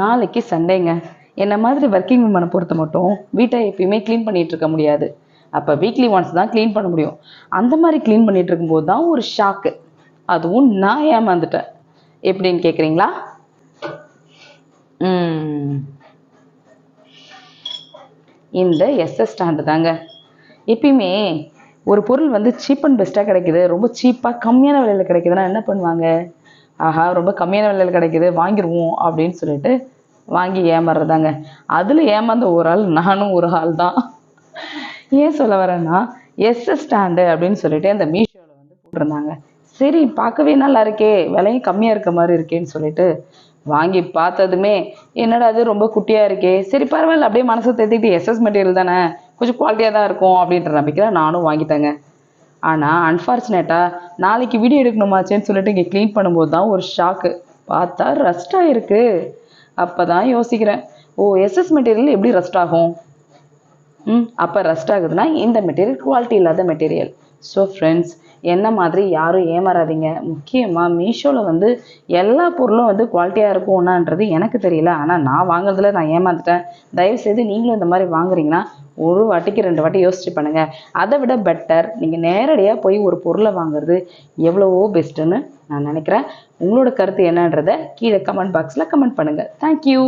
நாளைக்கு சண்டேங்க. என்ன மாதிரி ஒர்க்கிங் உமனை பொறுத்த மட்டும் வீட்டை எப்பயுமே க்ளீன் பண்ணிட்டு இருக்க முடியாது. அப்போ வீக்லி ஒன்ஸ் தான் க்ளீன் பண்ண முடியும். அந்த மாதிரி க்ளீன் பண்ணிட்டு இருக்கும்போது தான் ஒரு ஷாக்கு அதுவும் நான் ஏமாந்துட்டேன். எப்படின்னு கேட்குறீங்களா இந்த எஸ்எஸ் ஸ்டாண்டு தாங்க. எப்பயுமே ஒரு பொருள் வந்து சீப் அண்ட் பெஸ்ட்டாக கிடைக்குது. ரொம்ப சீப்பாக கம்மியான விலையில் கிடைக்குதுன்னா என்ன பண்ணுவாங்க? ஆஹா ரொம்ப கம்மியான விலையில் கிடைக்குது வாங்கிடுவோம் அப்படின்னு சொல்லிட்டு வாங்கி ஏமாறுறதாங்க அதில் ஏமாந்த ஒரு ஆள் நானும் ஒரு ஆள் தான் ஏன் சொல்ல வரேன்னா எஸ்எஸ் ஸ்டாண்டு அப்படின்னு சொல்லிட்டு அந்த மீஷோவில் வந்து போட்டிருந்தாங்க. சரி பார்க்கவே நல்லா இருக்கே விலையும் கம்மியாக இருக்க மாதிரி இருக்கேன்னு சொல்லிட்டு வாங்கி பார்த்ததுமே என்னடா அது ரொம்ப குட்டியாக இருக்கே. சரி பரவாயில்ல அப்படியே மனசை தேத்திக்கிட்டு எஸ்எஸ் மெட்டீரியல் தானே கொஞ்சம் குவாலிட்டியாக தான் இருக்கும் அப்படின்ற நம்பிக்கையில் நானும் வாங்கிட்டேங்க. ஆனால் அன்ஃபார்ச்சுனேட்டாக நாளைக்கு வீடியோ எடுக்கணுமாச்சேன்னு சொல்லிட்டு இங்கே க்ளீன் பண்ணும்போது தான் ஒரு ஷாக்கு பார்த்தா ரஸ்ட்டாக இருக்குது அப்போ தான் யோசிக்கிறேன். ஓ எஸ்எஸ் மெட்டீரியல் எப்படி ரஸ்ட் ஆகும்? ம் அப்போ ரஸ்ட் ஆகுதுன்னா இந்த மெட்டீரியல் குவாலிட்டி இல்லாத மெட்டீரியல் ஸோ ஃப்ரெண்ட்ஸ் என்ன மாதிரி யாரும் ஏமாறாதீங்க. முக்கியமாக மீஷோவில் வந்து எல்லா பொருளும் வந்து குவாலிட்டியாக இருக்கும்னான்றது எனக்கு தெரியல. ஆனால் நான் வாங்குறதுல நான் ஏமாந்துட்டேன். தயவுசெய்து நீங்களும் இந்த மாதிரி வாங்குறீங்கன்னா ஒரு வாட்டிக்கு ரெண்டு வாட்டி யோசிச்சு பண்ணுங்கள் அதை விட பெட்டர் நீங்கள் நேரடியாக போய் ஒரு பொருளை வாங்குறது எவ்வளவோ பெஸ்ட்டுன்னு நான் நினைக்கிறேன். உங்களோட கருத்து என்னன்றதை கீழே கமெண்ட் பாக்ஸில் கமெண்ட் பண்ணுங்கள் தேங்க்யூ